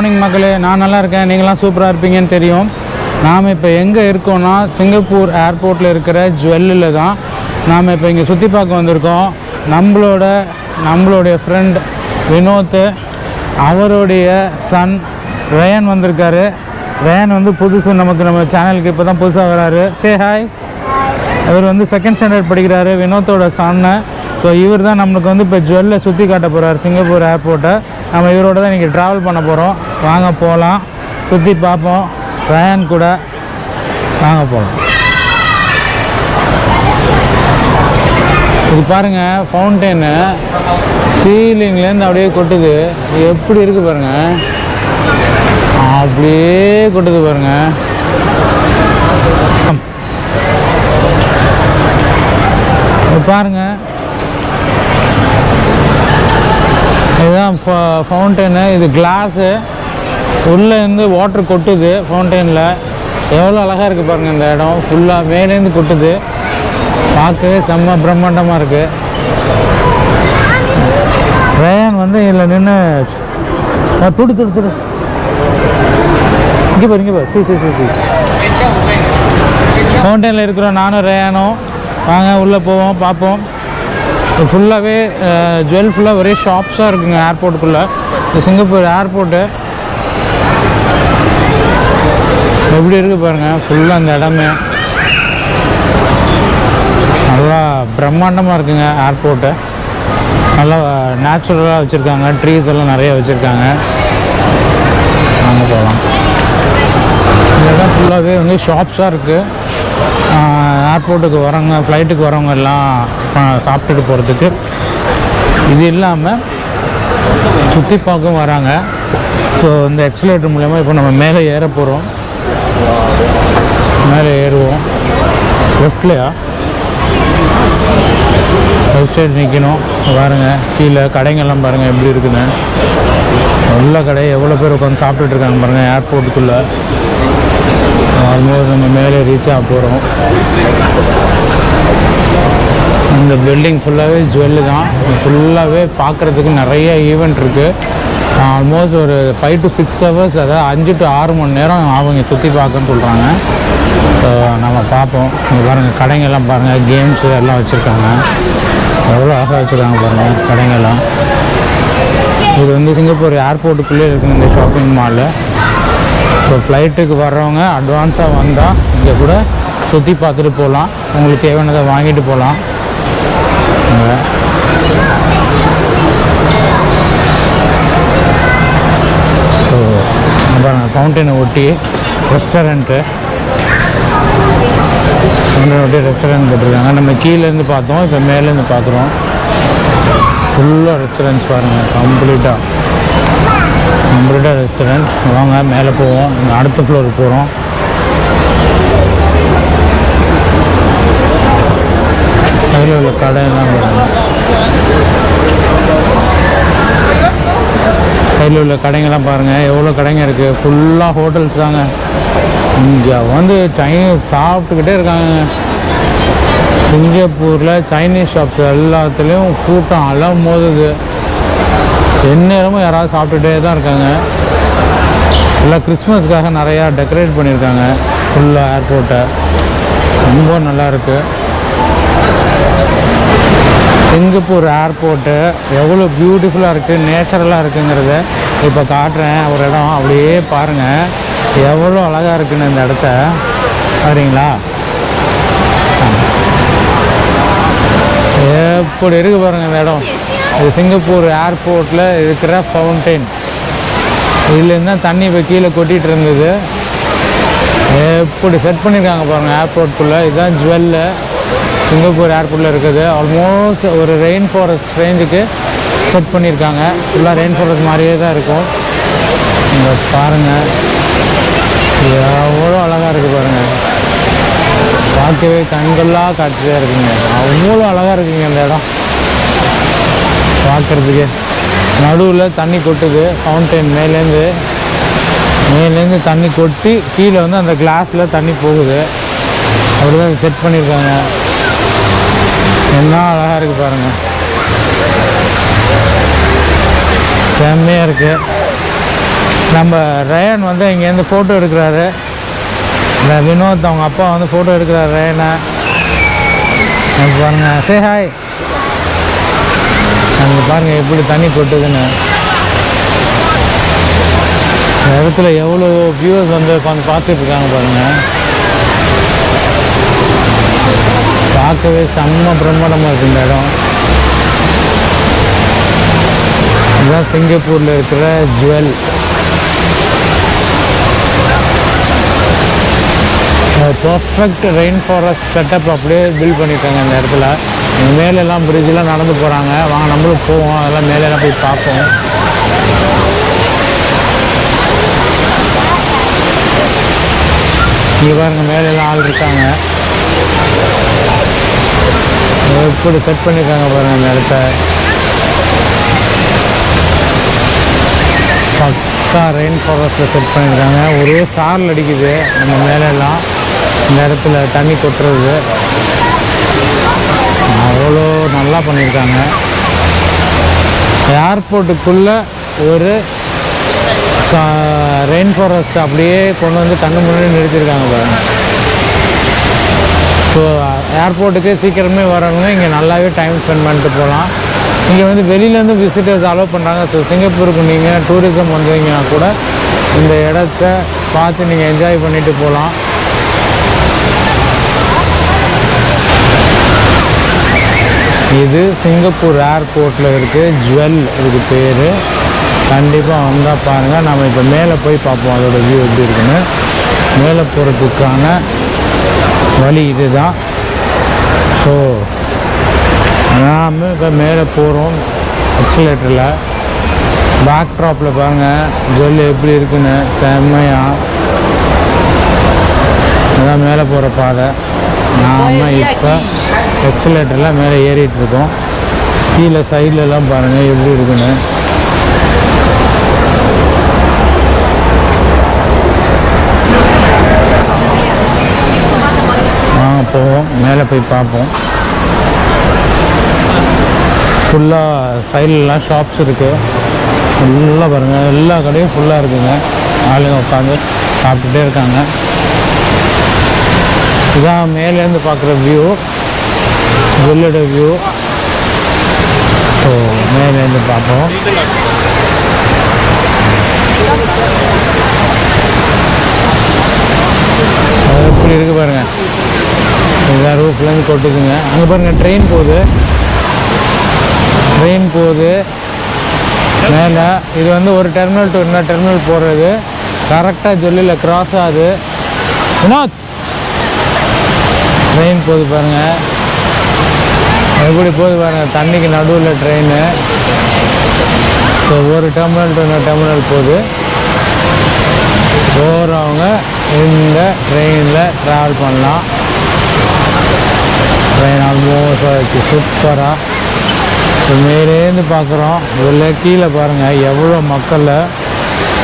Morning மக்களே நான் நல்லா இருக்கேன். நீங்களாம் சூப்பராக இருப்பீங்கன்னு தெரியும். நாம் இப்போ எங்கே இருக்கோம்னா சிங்கப்பூர் ஏர்போர்ட்டில் இருக்கிற ஜுவல்லில் தான் நாம் இப்போ இங்கே சுற்றி பார்க்க வந்திருக்கோம். நம்மளோட நம்மளுடைய ஃப்ரெண்ட் வினோத் அவருடைய சன் ரயன் வந்திருக்காரு. ரயன் வந்து புதுசு நமக்கு நம்ம சேனலுக்கு இப்போ தான் புதுசாக வராரு. சே ஹாய் இவர் வந்து செகண்ட் ஸ்டாண்டர்ட் படிக்கிறாரு வினோத்தோட சன்னு ஸோ இவர் தான் நம்மளுக்கு வந்து இப்போ ஜுவல்லை சுற்றி காட்ட போகிறார் சிங்கப்பூர் ஏர்போர்ட்டை நம்ம இவரோட தான் இன்றைக்கி ட்ராவல் பண்ண போகிறோம் வாங்க போகலாம் சுற்றி பார்ப்போம். ரயான் கூட வாங்க போகலாம் இது பாருங்கள் ஃபவுண்டெயினு சீலிங்லேருந்து அப்படியே கொட்டுது. இது எப்படி இருக்குது பாருங்கள் அப்படியே கொட்டுது பாருங்கள் இது பாருங்க இதுதான் ஃபவுண்டெயினு இது கிளாஸு உள்ளேருந்து வாட்ரு வாட்டர் கொட்டுது ஃபவுண்டெயினில் எவ்வளோ அழகாக இருக்குது பாருங்கள் இந்த இடம். ஃபுல்லாக மேலேருந்து கொட்டுது. பார்க்கவே செம்ம பிரம்மாண்டமாக இருக்குது ரேன் வந்து இதில் நின்று துடு துடு துடு. இங்கே பாரு இங்கே பாரு. சரி சரி சரி சரி ஃபவுண்டனில் இருக்கிறோம் நானும் ரேயானும் வாங்க உள்ளே போவோம் பார்ப்போம். ஃபுல்லாகவே ஜுவல் ஃபுல்லாக ஒரே ஷாப்ஸாக இருக்குங்க ஏர்போர்ட்டுக்குள்ளே இந்த சிங்கப்பூர் ஏர்போர்ட்டு எப்படி இருக்குது பாருங்கள் ஃபுல்லாக அந்த இடமே. நல்லா பிரம்மாண்டமாக இருக்குங்க ஏர்போர்ட்டு நல்லா நேச்சுரலாக வச்சுருக்காங்க. ட்ரீஸ் எல்லாம் நிறையா வச்சுருக்காங்க. அங்கே போகலாம் இந்த இடம் ஃபுல்லாகவே வந்து ஷாப்ஸாக இருக்குது ஏர்போர்ட்டுக்கு வரவங்க ஃப்ளைட்டுக்கு வரவங்க எல்லாம் சாப்பிட்டுட்டு போகிறதுக்கு இது இல்லாமல் சுற்றி பார்க்கவும் வராங்க. ஸோ இந்த எக்ஸலேட்டர் மூலயமா இப்போ நம்ம மேலே ஏற போகிறோம் மேலே ஏறுவோம். லெஃப்ட்லையா லெஃப்ட் சைடு நிற்கணும் பாருங்கள் கீழே கடைங்கெல்லாம் பாருங்கள் எப்படி இருக்குன்னு. உள்ள கடை. எவ்வளோ பேர் உட்காந்து சாப்பிட்டுட்டு இருக்காங்க பாருங்கள் ஏர்போர்ட்டுக்குள்ளே ஆல்மோஸ்ட் நம்ம மேலே ரீச் ஆக போகிறோம் இந்த பில்டிங் ஃபுல்லாகவே ஜுவல்லு தான். ஃபுல்லாகவே பார்க்குறதுக்கு நிறைய ஈவெண்ட் இருக்குது ஆல்மோஸ்ட் ஒரு ஃபைவ் டு சிக்ஸ் ஹவர்ஸ் அதாவது அஞ்சு டு ஆறு மணி நேரம் அவங்க சுற்றி பார்க்கன்னு சொல்கிறாங்க ஸோ நம்ம பார்ப்போம். இங்கே பாருங்கள் கடைங்கெல்லாம் பாருங்கள் கேம்ஸு எல்லாம் வச்சுருக்காங்க. எவ்வளோ அழகாக வச்சுருக்காங்க பாருங்கள் கடைங்கெல்லாம் இது வந்து சிங்கப்பூர் ஏர்போர்ட்டுக்குள்ளே இருக்குது இந்த ஷாப்பிங் மாலு ஸோ ஃப்ளைட்டுக்கு வர்றவங்க அட்வான்ஸாக வந்தால் இங்கே கூட சுற்றி பார்த்துட்டு போகலாம். உங்களுக்கு தேவையானதை வாங்கிட்டு போகலாம். ஸோ பாருங்க ஃபவுண்டனை ஒட்டி ரெஸ்டாரண்ட்டு ஃபவுண்டனை ஒட்டி ரெஸ்டாரண்ட் போட்டிருக்காங்க. நம்ம கீழேருந்து பார்த்தோம் இப்போ மேலேருந்து பார்க்குறோம். ஃபுல்லாக ரெஸ்டாரண்ட்ஸ் பாருங்கள் கம்ப்ளீட்டாக கம்ப்ளீட்டாக ரெஸ்டாரண்ட் வாங்க மேலே போவோம். அடுத்த ஃப்ளோருக்கு போகிறோம் பக்கத்தில் உள்ள கடையெல்லாம் கையில் உள்ள கடைங்கெல்லாம் பாருங்கள் எவ்வளோ கடைங்க இருக்குது ஃபுல்லாக ஹோட்டல்ஸ் தாங்க. இங்கே வந்து சைனீஸ் சாப்பிட்டுக்கிட்டே இருக்காங்க. சிங்கப்பூரில் சைனீஸ் ஷாப்ஸ் எல்லாத்துலேயும் கூட்டம் அளவு மோதுது எந்நேரமும் யாராவது சாப்பிட்டுட்டே தான் இருக்காங்க. எல்லாம் கிறிஸ்மஸ்க்காக நிறையா டெக்கரேட் பண்ணியிருக்காங்க. ஃபுல்லாக ஏர்போர்ட்டை ரொம்ப நல்லா இருக்குது சிங்கப்பூர் ஏர்போர்ட்டு எவ்வளோ பியூட்டிஃபுல்லாக இருக்குது நேச்சுரலாக இருக்குங்கிறத இப்போ காட்டுறேன். ஒரு இடம். அப்படியே பாருங்கள் எவ்வளோ அழகாக இருக்குன்னு இந்த இடத்த. சரிங்களா எப்படி இருக்கு பாருங்கள் இந்த இடம். இது சிங்கப்பூர் ஏர்போர்ட்டில் இருக்கிற ஃபவுண்டெயின் இதுலேருந்து தான் தண்ணி இப்போ கீழே கொட்டிகிட்டு இருந்தது. எப்படி செட் பண்ணியிருக்காங்க பாருங்கள் ஏர்போர்ட்குள்ளே இதுதான் ஜுவல்லு சிங்கப்பூர் ஏர்போர்ட்டில் இருக்குது. ஆல்மோஸ்ட் ஒரு ரெயின் ஃபாரஸ்ட் ரேஞ்சுக்கு செட் பண்ணியிருக்காங்க ஃபுல்லாக ரெயின் ஃபாரஸ்ட் மாதிரியே தான் இருக்கும். இங்கே பாருங்கள் எவ்வளோ அழகாக இருக்குது பாருங்கள் பார்க்கவே கண்களாக காட்சியாக இருக்குங்க. அவ்வளோ அழகாக இருக்குங்க இந்த இடம். பார்க்குறதுக்கு. நடுவில் தண்ணி கொட்டுது. ஃபவுண்டைன் மேலேருந்து மேலேருந்து தண்ணி கொட்டி கீழே வந்து அந்த கிளாஸில் தண்ணி போகுது. அப்படிதான் செட் பண்ணியிருக்காங்க என்ன அழகாக இருக்குது பாருங்கள் செம்மையாக இருக்குது நம்ம ரயன் வந்து இங்கேருந்து ஃபோட்டோ எடுக்கிறாரு. இந்த வினோத் அவங்க அப்பா வந்து ஃபோட்டோ எடுக்கிறாரு ரயனை. அங்க பாருங்க. சே ஹாய் அங்கே பாருங்கள் எப்படி தண்ணி கொட்டுதுன்னு. இடத்துல எவ்வளோ வியூவர்ஸ் வந்து உட்காந்து பார்த்துட்ருக்காங்க பாருங்கள் பார்க்கவே செம்ம பிரம்மாண்டமாக இருக்கு இந்த இடம். இதுதான் சிங்கப்பூரில் இருக்கிற Jewel. Perfect rain forest setup அப்படியே பில்ட் பண்ணியிருக்காங்க இந்த இடத்துல. மேலெல்லாம் பிரிட்ஜெலாம் நடந்து போகிறாங்க வாங்க நம்மளும் போவோம். அதெல்லாம் மேலெல்லாம் போய் பார்ப்போம். இங்கே பாருங்கள் மேலெல்லாம் ஆள் இருக்காங்க. எப்படி செட் பண்ணியிருக்காங்க பாருங்க அந்த இடத்த. பக்கா ரெயின் ஃபாரஸ்ட்டில் செட் பண்ணியிருக்காங்க ஒரே சாரல் அடிக்குது. நம்ம மேலெல்லாம் இந்த இடத்துல தண்ணி கொட்டுறது. அவ்வளோ நல்லா பண்ணியிருக்காங்க ஏர்போர்ட்டுக்குள்ளே ஒரு ரெயின் ஃபாரஸ்ட் அப்படியே கொண்டு வந்து கண்ணு முன்னாடி நிறுத்தியிருக்காங்க பாருங்கள் ஸோ ஏர்போர்ட்டுக்கு சீக்கிரமே வரவங்க இங்கே நல்லாவே டைம் ஸ்பெண்ட் பண்ணிட்டு போகலாம் இங்கே வந்து வெளியிலேருந்து விசிட்டர்ஸ் அலோவ் பண்ணுறாங்க ஸோ சிங்கப்பூருக்கு நீங்கள் டூரிசம் வந்தீங்கன்னா கூட இந்த இடத்த பார்த்து நீங்கள் என்ஜாய் பண்ணிட்டு போகலாம் இது சிங்கப்பூர் ஏர்போர்ட்டில் இருக்குது ஜுவல் இதுக்கு பேர். கண்டிப்பாக வந்தால் பாருங்கள் நம்ம இப்போ மேலே போய் பார்ப்போம். அதோடய வியூ எப்படி இருக்குன்னு. மேலே போகிறதுக்கான வழி இதுதான். ஸோ நாம் இப்போ மேலே போகிறோம் எக்ஸலேட்டரில் பேக் ட்ராப்பில் பாருங்கள் ஜுவல் எப்படி இருக்குன்னு செம்மையாக அதான் மேலே போகிற பாதை. நாம் இப்போ எக்ஸலேட்டரில் மேலே ஏறிட்டுருக்கோம் கீழே சைட்லலாம் பாருங்கள் எப்படி இருக்குன்னு வாங்க போவோம் மேலே போய் பார்ப்போம். ஃபுல்லாக சைட்லலாம் ஷாப்ஸ் இருக்குது ஃபுல்லாக பாருங்கள் எல்லா கடையும் ஃபுல்லாக இருக்குங்க. ஆளுங்க உட்காந்து சாப்பிட்டுட்டே இருக்காங்க. இதான் மேலேருந்து பார்க்குற வியூ வெள்ளோட வியூ ஸோ மேலேருந்து பார்ப்போம். எப்படி இருக்கு பாருங்க. இதான் ரூஃப்லேருந்து கொட்டுதுங்க அங்கே பாருங்கள் ட்ரெயின் போகுது. ட்ரெயின் போகுது. மேலே இது வந்து ஒரு டெர்மினல் டு இன்னொரு டெர்மினல் போடுறது கரெக்டாக ஜொல்லியில் கிராஸ் ஆகுது வினோத்! ட்ரெயின் போகுது பாருங்கள் எப்படி போகுது பாருங்கள் தண்ணிக்கு நடுவில் ட்ரெயின் ஸோ ஒரு டெர்மினல் டு இன்னொரு டெர்மினல் போகுது. போகிறவங்க இந்த ட்ரெயினில் ட்ராவல் பண்ணலாம். ட்ரெயின் ஆல்மோஸ்ட் ஆகிடுச்சு சூப்பராக மேலேருந்து பார்க்குறோம் இதில் கீழே பாருங்கள் எவ்வளோ மக்களில்.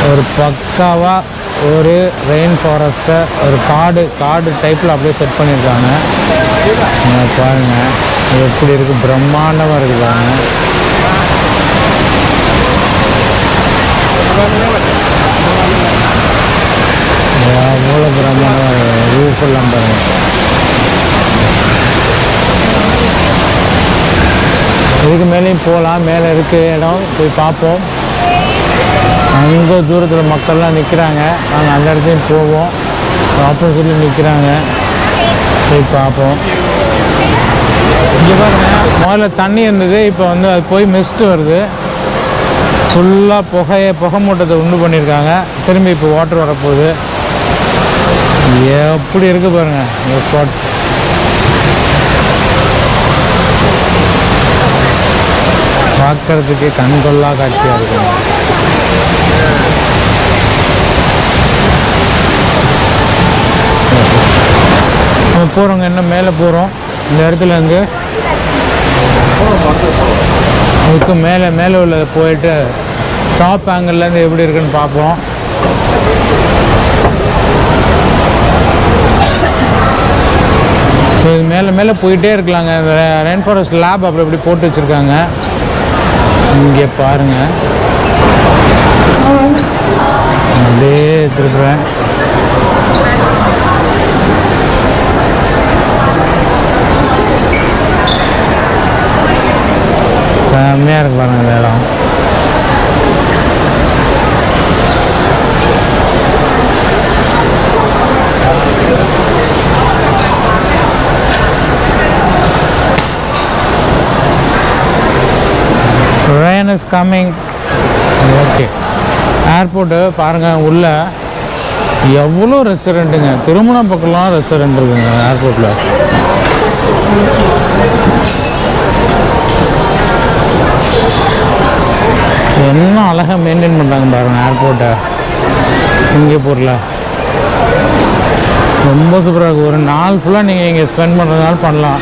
ஒரு பக்காவாக ஒரு ரெயின் ஃபாரஸ்ட்டை ஒரு காடு காடு டைப்பில் அப்படியே செட் பண்ணியிருக்காங்க. பாருங்கள் இது எப்படி இருக்குது பிரம்மாண்டமாக இருக்குதாங்க அவ்வளோ எவ்வளோ பிரம்மாண்டமாக ரூஃப் எல்லாம் பாருங்கள் இதுக்கு மேலேயும் போகலாம். மேலே இருக்கு இடம் போய் பார்ப்போம். அங்கே தூரத்தில் மக்கள்லாம் நிற்கிறாங்க நாங்கள் அந்த இடத்தையும் போவோம். ஆப்போசிட்டில் நிற்கிறாங்க போய் பார்ப்போம். இங்கே பாருங்க முதல்ல தண்ணி இருந்தது. இப்போ வந்து அது போய் மிஸ்ட்டு வருது. ஃபுல்லாக புகையை புகை மூட்டத்தை உண்டு பண்ணியிருக்காங்க. திரும்பி இப்போ வாட்டர் வரப்போகுது. எப்படி இருக்குது பாருங்கள் இந்த ஸ்பாட் பார்க்கறதுக்கு கண்கொள்ளா காட்சியாக இருக்கும் நம்ம போகிறோங்க இன்னும் மேலே போகிறோம் இந்த இடத்துல இருந்து இதுக்கு மேலே மேலே உள்ள போயிட்டு டாப் ஆங்கிள்லேருந்து எப்படி இருக்குன்னு பார்ப்போம். ஸோ இது மேலே மேலே போயிட்டே இருக்கலாங்க. இந்த ரெயின் ஃபாரஸ்ட் லேப் அப்படி இப்படி போட்டு வச்சுருக்காங்க. இங்கே பாருங்கள் அப்படியே திருப்புறேன் செம்மையாக இருக்கு பாருங்கள் இந்த இடம் இஸ் கம்மிங் ஓகே ஏர்போர்ட்டு பாருங்கள் உள்ள எவ்வளோ ரெஸ்டாரண்ட்டுங்க திருமண பக்கம்லாம் ரெஸ்டாரண்ட் இருக்குங்க ஏர்போர்ட்டில் என்ன அழகாக மெயின்டைன் பண்ணுறாங்க பாருங்கள் ஏர்போர்ட்டை சிங்கப்பூரில். ரொம்ப சூப்பராக இருக்குது ஒரு நாள் ஃபுல்லாக நீங்கள் இங்கே ஸ்பெண்ட் பண்ணுறதுனால பண்ணலாம்.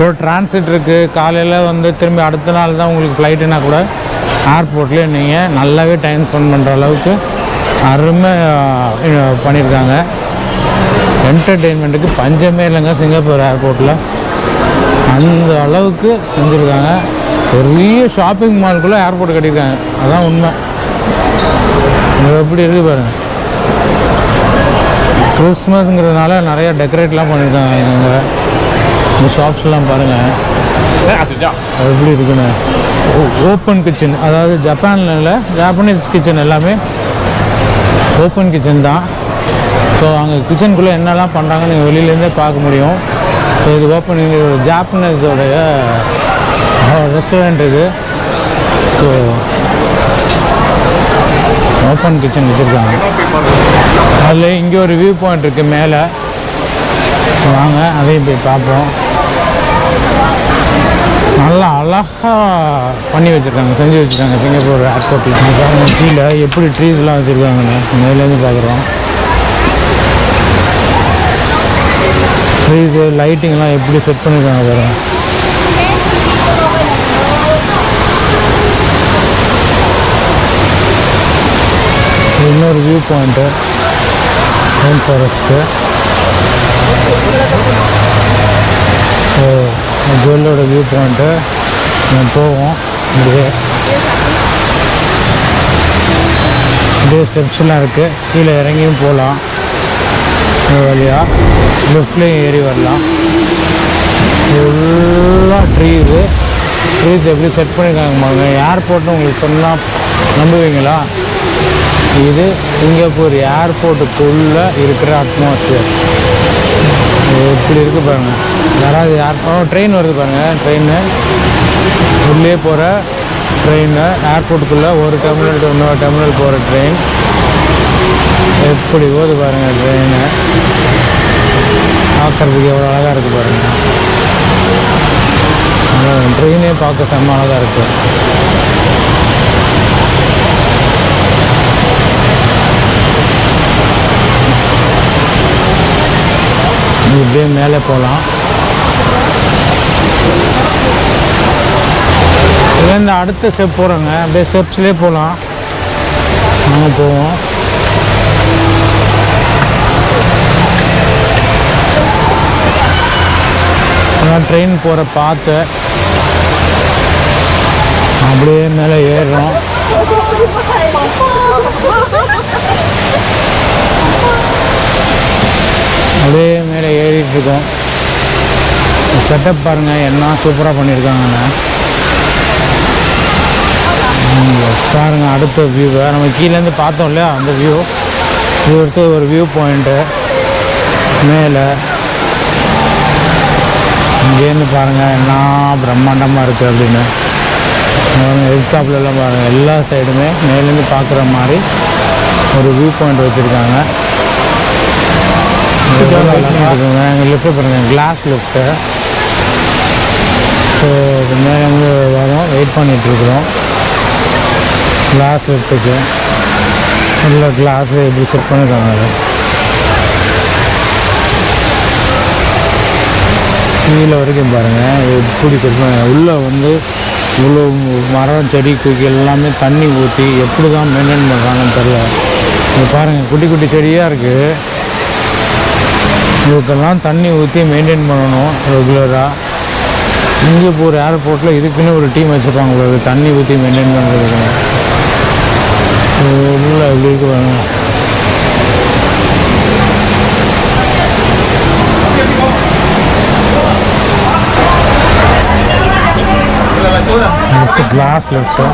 ஒரு டிரான்சிட் இருக்குது காலையில் வந்து திரும்பி அடுத்த நாள் தான் உங்களுக்கு ஃப்ளைட்டுனா கூட ஏர்போர்ட்லேயே நீங்கள் நல்லாவே டைம் ஸ்பெண்ட் பண்ணுற அளவுக்கு அருமை அஹ், பண்ணியிருக்காங்க என்டர்டெயின்மெண்ட்டுக்கு பஞ்சமே இல்லைங்க சிங்கப்பூர் ஏர்போர்ட்டில் அந்த அளவுக்கு செஞ்சுருக்காங்க. பெரிய ஷாப்பிங் மால்குள்ளே ஏர்போர்ட் கட்டியிருக்காங்க. அதான் உண்மை. இங்க எப்படி இருக்குது பாருங்க. கிறிஸ்மஸ்ங்கிறதுனால நிறைய டெக்கரேட்லாம் பண்ணியிருக்காங்க இங்கே இந்த ஷாப்ஸ்லாம் பாருங்கள் அது எப்படி இருக்குன்னு? ஓப்பன் கிச்சன் அதாவது ஜப்பானில் இல்லை ஜாப்பனீஸ் கிச்சன் எல்லாமே ஓப்பன் கிச்சன் தான். ஸோ அங்கே கிச்சனுக்குள்ளே என்னெல்லாம் பண்ணுறாங்கன்னு நீங்கள் வெளியிலேருந்தே பார்க்க முடியும். ஸோ இது ஓப்பன் ஒரு ஜாப்பனீஸோடைய ரெஸ்டாரண்ட் இது. ஸோ ஓப்பன் கிச்சன் வச்சுருக்காங்க. அதில் இங்கே ஒரு வியூ பாயிண்ட் இருக்குது மேலே. வாங்க அதையும் போய் பார்ப்போம். நல்லா அழகாக பண்ணி வச்சுருக்காங்க செஞ்சு வச்சுருக்காங்க சிங்கப்பூர் ஏர்போர்ட்டில் பாருங்க கீழே எப்படி ட்ரீஸ்லாம் வச்சுருக்காங்கன்னு மேலேருந்து பார்க்குறோம். ட்ரீஸு லைட்டிங்லாம் எப்படி செட் பண்ணியிருக்காங்க பாருங்க. இன்னொரு வியூ பாயிண்ட்டு ரெயின் ஃபாரஸ்ட்டு ஜுவல்லோட வியூ பாயிண்ட்டு நம்ம போவோம். இப்படியே இப்படியே ஸ்டெப்ஸ்லாம் இருக்குது கீழே இறங்கியும் போகலாம் வழியாக லிஃப்ட்லேயும் ஏறி வரலாம். ஃபுல்லாக இது. ட்ரீஸ் எப்படி செட் பண்ணியிருக்காங்க பாருங்க. ஏர்போர்ட்னு உங்களுக்கு சொன்னால் நம்புவீங்களா? இது சிங்கப்பூர் ஏர்போர்ட்டுக்குள்ளே இருக்கிற அட்மாஸ்பியர் எப்படி இருக்கு பாருங்கள் யாராவது யார்? ஓ ட்ரெயின் வருது பாருங்க ட்ரெயின் உள்ளே போகிற ட்ரெயின் ஏர்போர்ட்டுக்குள்ளே ஒரு டெர்மினல் டு இன்னொரு டெர்மினல் போகிற ட்ரெயின் எப்படி போகுது பாருங்கள் ட்ரெயினு பார்க்குறதுக்கு எவ்வளோ அழகாக இருக்குது பாருங்கள் ட்ரெயினே பார்க்க செம்ம அழகாக இருக்குது இப்படியே மேலே போகலாம். இந்த அடுத்த ஸ்டெப் போகிறோங்க அப்படியே ஸ்டெப்ஸ்லேயே போகலாம் நாங்கள் போவோம். ட்ரெயின் போகிற பார்த்து அப்படியே மேலே ஏறுறோம். அப்படியே மேலே ஏறிட்டுருக்கோம் செட்டப் பாருங்கள் என்ன சூப்பராக பண்ணியிருக்காங்கண்ணே இங்க பாருங்க அடுத்த வியூவை நம்ம கீழேருந்து பார்த்தோம் இல்லையா அந்த வியூ இது அடுத்து ஒரு வியூ பாயிண்ட்டு மேலே. இங்கேருந்து பாருங்கள் என்ன பிரம்மாண்டமாக இருக்குது அப்படின்னு. எதிர்த்தாப்புலலாம் பாருங்கள் எல்லா சைடுமே மேலேருந்து பார்க்குற மாதிரி ஒரு வியூ பாயிண்ட் வச்சுருக்காங்க. லிஃப்ட்டு பாருங்கள் கிளாஸ் லிஃப்ட்டு ஸோ மேலேருந்து வரோம் வெயிட் பண்ணிகிட்ருக்குறோம் கிளாஸ் லிஃப்ட்டுக்கு உள்ள கிளாஸ் எப்படி செட் பண்ணிருக்காங்க அதை கீழே வரைக்கும் பாருங்கள் எப்படி செட் பண்ண உள்ளே வந்து இவ்வளோ மரம் செடி குக்கி எல்லாமே தண்ணி ஊற்றி எப்படி தான் மெயின்டைன் பண்ணுறாங்கன்னு தெரில இது பாருங்கள் குட்டி குட்டி செடியாக இருக்குது இதுக்கெல்லாம் தண்ணி ஊற்றி மெயின்டைன் பண்ணணும் ரெகுலராக சிங்கப்பூர் ஏர்போர்ட்டில் இதுக்குன்னு ஒரு டீம் வச்சுருப்பாங்க தண்ணி ஊற்றி மெயின்டைன் பண்ணுறதுக்குன்னு உள்ள எப்படி இருக்கு. பாருங்க லெஃப்ட் கிளாஸ் லெஃப்ட்டு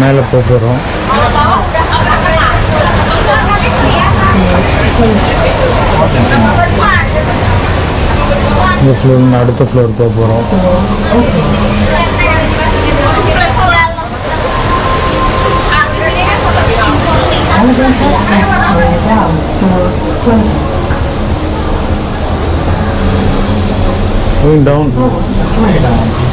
மேலே போக போகிறோம் இந்த ஃப்ளோர் அடுத்த ஃப்ளோர் போக போகிறோம் Going down.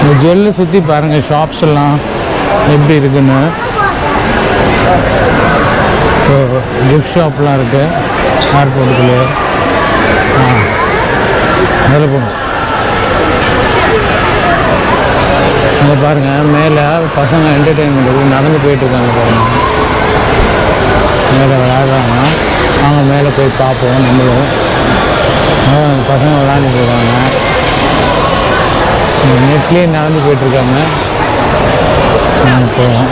இந்த ஜுவல்லு சுற்றி பாருங்கள் ஷாப்ஸ் எல்லாம் எப்படி இருக்குன்னு. ஸோ கிஃப்ட் ஷாப்லாம் இருக்குது ஏர்போர்ட்டுக்குள்ளே ஆ அதில் போகணும் இங்கே பாருங்கள் மேலே பசங்க என்டர்டெயின்மெண்ட்டுக்கு நடந்து போயிட்டுருக்காங்க பாருங்கள் மேலே விளையாடுறாங்க நாங்கள் மேலே போய் பார்ப்போம் நம்மளும். பசங்க விளையாண்டுட்டு இருக்காங்க. நெட்லேயே நடந்து போயிட்டுருக்காங்க. நாங்கள் போவோம்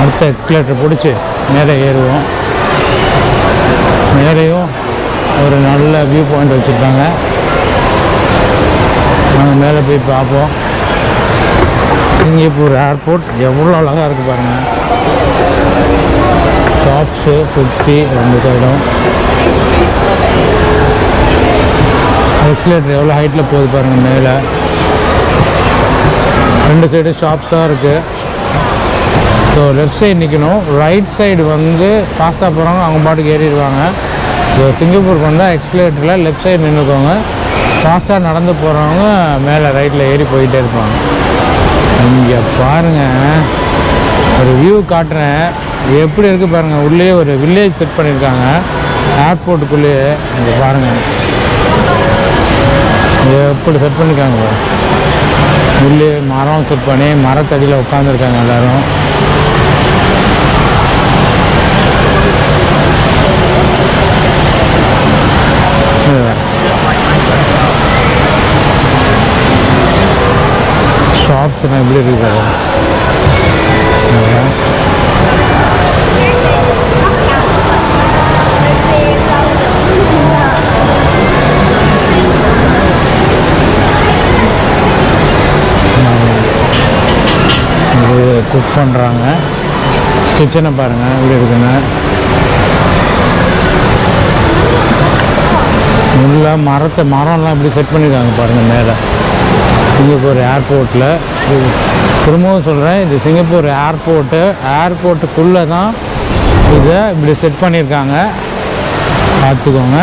அடுத்த எக்ஸ்லேட்டர் பிடிச்சி மேலே ஏறுவோம். மேலேயும் ஒரு நல்ல வியூ பாயிண்ட் வச்சுருக்காங்க. நாங்கள் மேலே போய் பார்ப்போம். சிங்கப்பூர் ஏர்போர்ட் எவ்வளோ அழகாக இருக்குது பாருங்கள் ஷாப்ஸு சுற்றி ரெண்டு சைடும் எக்ஸ்லேட்டர் எவ்வளோ ஹைட்டில் போகுது பாருங்கள் மேலே. ரெண்டு சைடு ஷாப்ஸாக இருக்குது ஸோ லெஃப்ட் சைடு நிற்கணும் ரைட் சைடு வந்து ஃபாஸ்ட்டாக போகிறவங்க அவங்க பாட்டுக்கு ஏறிடுவாங்க. இப்போ சிங்கப்பூருக்கு வந்தால் எக்ஸ்கலேட்டரில் லெஃப்ட் சைடு நின்றுக்கோங்க ஃபாஸ்ட்டாக நடந்து போகிறவங்க மேலே ரைட்டில் ஏறி போயிட்டே இருப்பாங்க. இங்கே பாருங்கள் ஒரு வியூ காட்டுறேன். எப்படி இருக்குது பாருங்கள் உள்ளே ஒரு வில்லேஜ் செட் பண்ணியிருக்காங்க ஏர்போர்ட்டுக்குள்ளேயே இங்கே பாருங்கள் எப்படி செட் பண்ணியிருக்காங்க உள்ளே மரம் செட் பண்ணி மரத்தடியில் உட்காந்துருக்காங்க எல்லோரும். ஷாப்ஸ் எப்படி இருக்குது குக் பண்ணுறாங்க கிச்சனை பாருங்கள் எப்படி இருக்குன்னு. உள்ள மரத்தை மரம்லாம் இப்படி செட் பண்ணியிருக்காங்க பாருங்கள் மேலே. சிங்கப்பூர் ஏர்போர்ட்டில் திரும்பவும் சொல்கிறேன் இது சிங்கப்பூர் ஏர்போர்ட்டு ஏர்போர்ட்டுக்குள்ளே தான் இதை இப்படி செட் பண்ணியிருக்காங்க. பார்த்துக்கோங்க.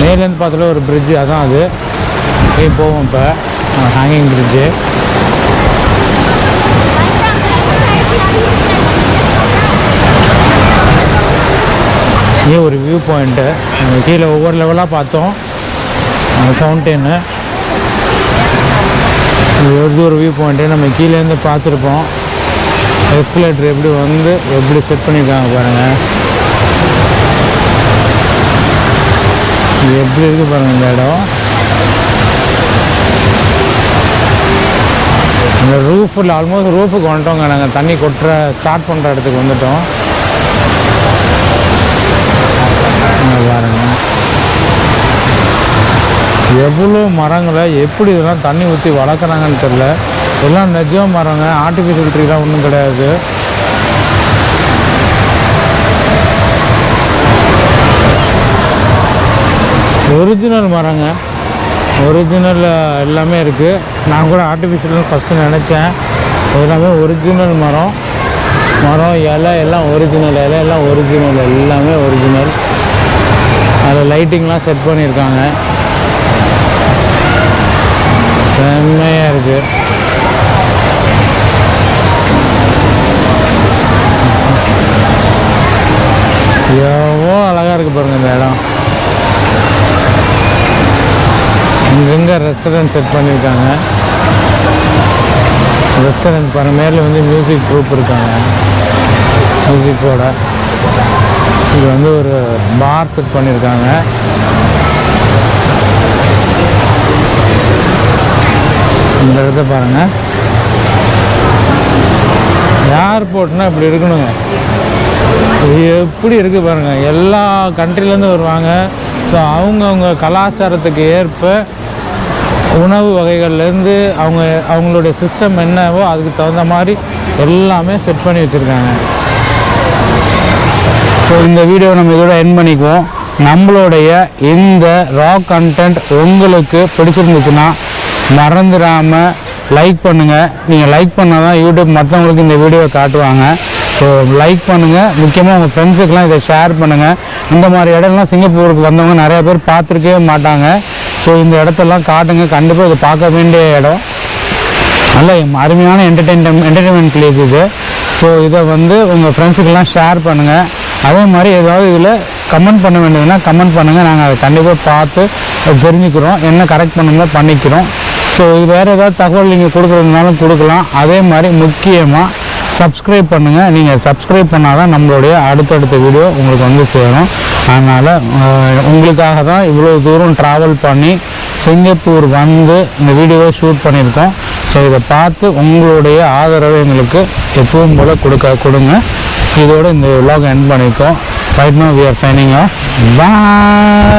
மேலேருந்து பார்த்துல ஒரு பிரிட்ஜு அதான் அது. போய் போவோம் இப்போ. ஹேங்கிங் பிரிட்ஜு இங்கே ஒரு வியூ பாயிண்ட்டு கீழே ஒவ்வொரு லெவலாக பார்த்தோம். ஃபவுண்டெயினு இது ஒரு வியூ பாயிண்ட்டு நம்ம கீழேருந்து பார்த்துருப்போம். எஸ்கலேட்டர் எப்படி வந்து எப்படி செட் பண்ணியிருக்காங்க பாருங்கள் இது எப்படி இருக்குது பாருங்கள் இந்த இடம். இந்த ரூஃபில் ஆல்மோஸ்ட் ரூஃபுக்கு வந்துட்டோங்க நாங்கள் தண்ணி கொட்டுற ஸ்டார்ட் பண்ணுற இடத்துக்கு வந்துட்டோம். பாருங்கள் எவ்வளோ மரங்களை எப்படி இதெல்லாம் தண்ணி ஊற்றி வளர்க்குறாங்கன்னு தெரில எல்லாம் நிஜ மரங்க ஆர்டிஃபிஷியல் ட்ரீலாம் ஒன்றும் கிடையாது. ஒரிஜினல் மரங்க. ஒரிஜினல் எல்லாமே இருக்குது நான் கூட ஆர்டிஃபிஷியல்னு ஃபஸ்ட்டு நினச்சேன். எல்லாமே ஒரிஜினல் மரம். மரம் இலை எல்லாம் ஒரிஜினல் இலை எல்லாம் ஒரிஜினல் எல்லாமே ஒரிஜினல் அதில் லைட்டிங்லாம் செட் பண்ணியிருக்காங்க. செம்மையாக இருக்குது எவ்வளோ அழகாக இருக்குது பாருங்க இந்த இடம். இங்கெங்க ரெஸ்டாரண்ட் செட் பண்ணியிருக்காங்க ரெஸ்டாரண்ட் பாருங்கள் மேலே வந்து மியூசிக் குரூப் இருக்காங்க. மியூசிக்கோட இது வந்து ஒரு பார் செட் பண்ணியிருக்காங்க இந்த இடத்த பாருங்கள் ஏர்போர்ட்னா இப்படி இருக்கணுங்க. இது எப்படி இருக்குது பாருங்கள் எல்லா கண்ட்ரிலேருந்து வருவாங்க. ஸோ அவங்கவுங்க கலாச்சாரத்துக்கு ஏற்ப உணவு வகைகள்லேருந்து அவங்க அவங்களுடைய சிஸ்டம் என்னவோ அதுக்கு தகுந்த மாதிரி எல்லாமே செட் பண்ணி வச்சுருக்காங்க. ஸோ இந்த வீடியோ நம்ம இதோட என் பண்ணிக்குவோம். நம்மளுடைய இந்த ரா கண்டென்ட் உங்களுக்கு பிடிச்சிருந்துச்சுன்னா மறந்துடாமல் லைக் பண்ணுங்கள் நீங்கள் லைக் பண்ணால் தான் யூடியூப் மற்றவங்களுக்கு இந்த வீடியோவை காட்டுவாங்க. ஸோ லைக் பண்ணுங்கள் முக்கியமாக உங்கள் ஃப்ரெண்ட்ஸுக்கெலாம் இதை ஷேர் பண்ணுங்கள் இந்த மாதிரி இடம்லாம் சிங்கப்பூருக்கு வந்தவங்க நிறையா பேர் பார்த்துருக்கவே மாட்டாங்க. ஸோ இந்த இடத்தெல்லாம் காட்டுங்க. கண்டிப்பாக இதை பார்க்க வேண்டிய இடம். நல்ல அருமையான என்டர்டெயின்மெண்ட் என்டர்டெயின்மெண்ட் பிளேஸ் இது. ஸோ இதை வந்து உங்கள் ஃப்ரெண்ட்ஸுக்கெல்லாம் ஷேர் பண்ணுங்கள் அதே மாதிரி ஏதாவது இதில் கமெண்ட் பண்ண வேண்டியதுன்னா கமெண்ட் பண்ணுங்கள் நாங்கள் அதை கண்டிப்பாக பார்த்து தெரிஞ்சுக்கிறோம். என்ன கரெக்ட் பண்ணணுமோ பண்ணிக்கிறோம். ஸோ இது வேறு ஏதாவது தகவல் நீங்கள் கொடுக்குறதுனாலும் கொடுக்கலாம். அதே மாதிரி முக்கியமாக சப்ஸ்கிரைப் பண்ணுங்கள் நீங்கள் சப்ஸ்கிரைப் பண்ணால் தான் நம்மளுடைய அடுத்தடுத்த வீடியோ உங்களுக்கு வந்து சேரும். அதனால் உங்களுக்காக தான் இவ்வளோ தூரம் ட்ராவல் பண்ணி சிங்கப்பூர் வந்து இந்த வீடியோவை ஷூட் பண்ணியிருக்கோம். ஸோ இதை பார்த்து உங்களுடைய ஆதரவை எங்களுக்கு எப்பவும் போல் கொடுக்க கொடுங்க. இதோட இந்த விலாக் எண்ட் பண்ணியிருக்கோம். Right now we are signing off bye